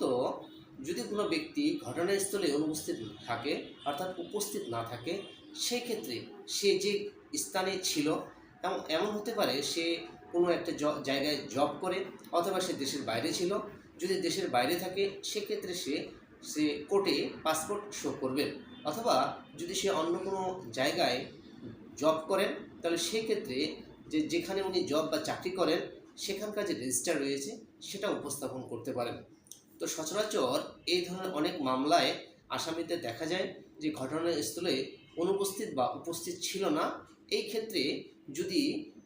সাধারণত যদি কোনো ব্যক্তি ঘটনাস্থলে অনুপস্থিত থাকে, অর্থাৎ উপস্থিত না থাকে সেই ক্ষেত্রে সে যে স্থানে ছিল এমন এমন হতে পারে সে কোনো একটা জায়গায় জব করে, অথবা সে দেশের বাইরে ছিল। যদি দেশের বাইরে থাকে, সেক্ষেত্রে সে সে কোর্টে পাসপোর্ট শো করবেন অথবা যদি সে অন্য কোনো জায়গায় জব করেন তাহলে সেক্ষেত্রে যে, যেখানে উনি জব বা চাকরি করেন, সেখানকার যে রেজিস্টার রয়েছে, সেটা উপস্থাপন করতে পারেন। তো সচরাচর এই ধরনের অনেক মামলায় আসামিদের দেখা যায় যে ঘটনাস্থলে অনুপস্থিত বা উপস্থিত ছিল না। এই ক্ষেত্রে যদি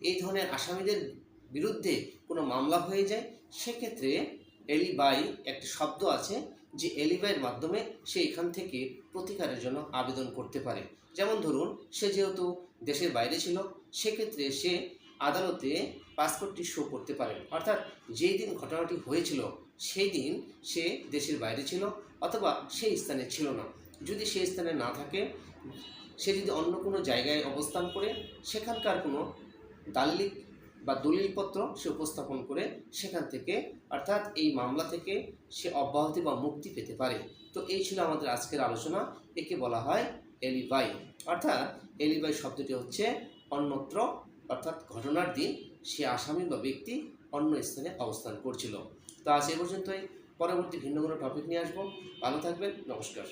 এই ধরনের আসামিদের বিরুদ্ধে কোনো মামলা হয়ে যায়, সেক্ষেত্রে এলিবাই একটি শব্দ আছে যে এলিবাইয়ের মাধ্যমে সে এখান থেকে প্রতিকারের জন্য আবেদন করতে পারে। যেমন ধরুন, সে যেহেতু দেশের বাইরে ছিল, সেক্ষেত্রে সে আদালতে পাসপোর্টটি শো করতে পারে অর্থাৎ যেই দিন ঘটনাটি হয়েছিল সেই দিন সে দেশের বাইরে ছিল অথবা সেই স্থানে ছিল না। যদি সেই স্থানে না থাকে, সে যদি অন্য কোনো জায়গায় অবস্থান করে, সেখানকার কোনো দাল্লিক বা দলিলপত্র সে উপস্থাপন করে, সেখান থেকে, অর্থাৎ এই মামলা থেকে সে অব্যাহতি বা মুক্তি পেতে পারে। তো এই ছিল আমাদের আজকের আলোচনা। একে বলা হয় এলিবাই। অর্থাৎ এলিবাই শব্দটি হচ্ছে অন্যত্র, অর্থাৎ ঘটনার দিন সে আসামি বা ব্যক্তি অন্য স্থানে অবস্থান করছিল। তো আজ এ পর্যন্তই। পরবর্তী ভিন্ন কোনো টপিক নিয়ে আসব। ভালো থাকবেন। নমস্কার।